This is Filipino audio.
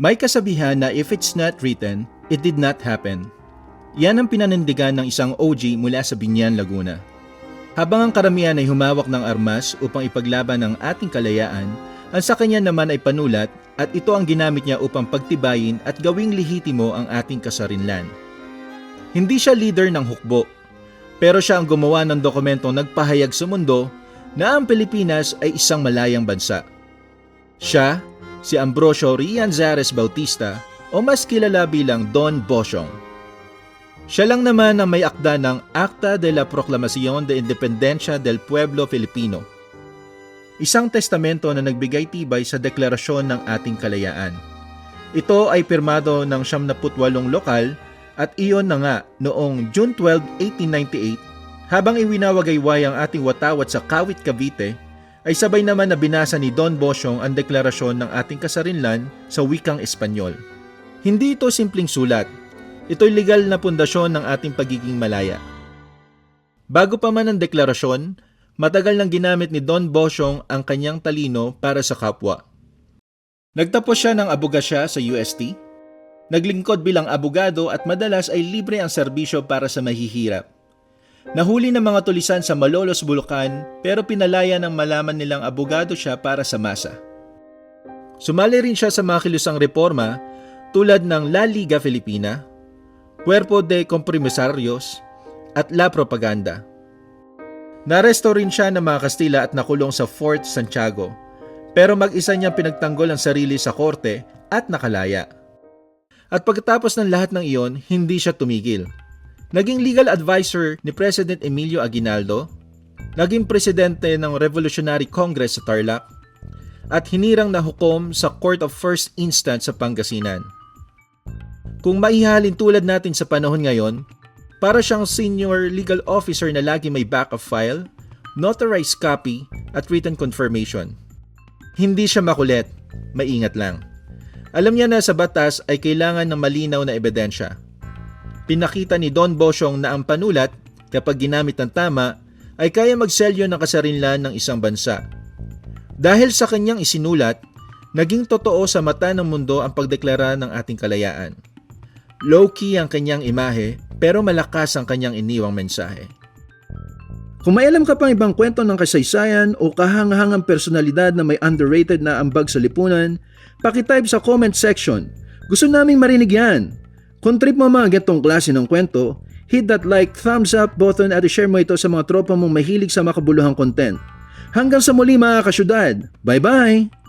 May kasabihan na if it's not written, it did not happen. Yan ang pinanindigan ng isang OG mula sa Binyan, Laguna. Habang ang karamihan ay humawak ng armas upang ipaglaban ang ating kalayaan, ang sa kanya naman ay panulat at ito ang ginamit niya upang pagtibayin at gawing lehitimo ang ating kasarinlan. Hindi siya leader ng hukbo, pero siya ang gumawa ng dokumentong nagpahayag sa mundo na ang Pilipinas ay isang malayang bansa. Siya, si Ambrosio Rian Zares Bautista o mas kilala bilang Don Bosyong. Siya lang naman ang may akda ng Acta de la Proclamación de Independencia del Pueblo Filipino. Isang testamento na nagbigay tibay sa deklarasyon ng ating kalayaan. Ito ay pirmado ng 78 lokal at iyon na nga noong June 12, 1898 habang iwinawagayway ang ating watawat sa Kawit, Cavite ay sabay naman na binasa ni Don Bosyong ang deklarasyon ng ating kasarinlan sa wikang Espanyol. Hindi ito simpleng sulat. Ito'y legal na pundasyon ng ating pagiging malaya. Bago pa man ang deklarasyon, matagal nang ginamit ni Don Bosyong ang kanyang talino para sa kapwa. Nagtapos siya ng abogasya sa UST, naglingkod bilang abogado at madalas ay libre ang serbisyo para sa mahihirap. Nahuli ng mga tulisan sa Malolos, Bulacan pero pinalaya ng malaman nilang abogado siya para sa masa. Sumali rin siya sa mga kilusang reforma tulad ng La Liga Filipina, Cuerpo de Compromisarios at La Propaganda. Naresto rin siya ng mga Kastila at nakulong sa Fort Santiago pero mag-isa niyang pinagtanggol ang sarili sa korte at nakalaya. At pagkatapos ng lahat ng iyon, hindi siya tumigil. Naging legal advisor ni President Emilio Aguinaldo, naging presidente ng Revolutionary Congress sa Tarlac, at hinirang na hukom sa Court of First Instance sa Pangasinan. Kung maihalin tulad natin sa panahon ngayon, para siyang senior legal officer na lagi may backup file, notarized copy at written confirmation. Hindi siya makulit, maingat lang. Alam niya na sa batas ay kailangan ng malinaw na ebidensya. Pinakita ni Don Bosyong na ang panulat, kapag ginamit ng tama, ay kaya magselyo ng kasarinlan ng isang bansa. Dahil sa kanyang isinulat, naging totoo sa mata ng mundo ang pagdeklara ng ating kalayaan. Low-key ang kanyang imahe, pero malakas ang kanyang iniwang mensahe. Kung may alam ka pang ibang kwento ng kasaysayan o kahangahangang personalidad na may underrated na ambag sa lipunan, pakitype sa comment section. Gusto naming marinig yan. Kung trip mo mga getong klase ng kwento, hit that like, thumbs up button at share mo ito sa mga tropa mong mahilig sa makabuluhang content. Hanggang sa muli mga kasyudad. Bye-bye!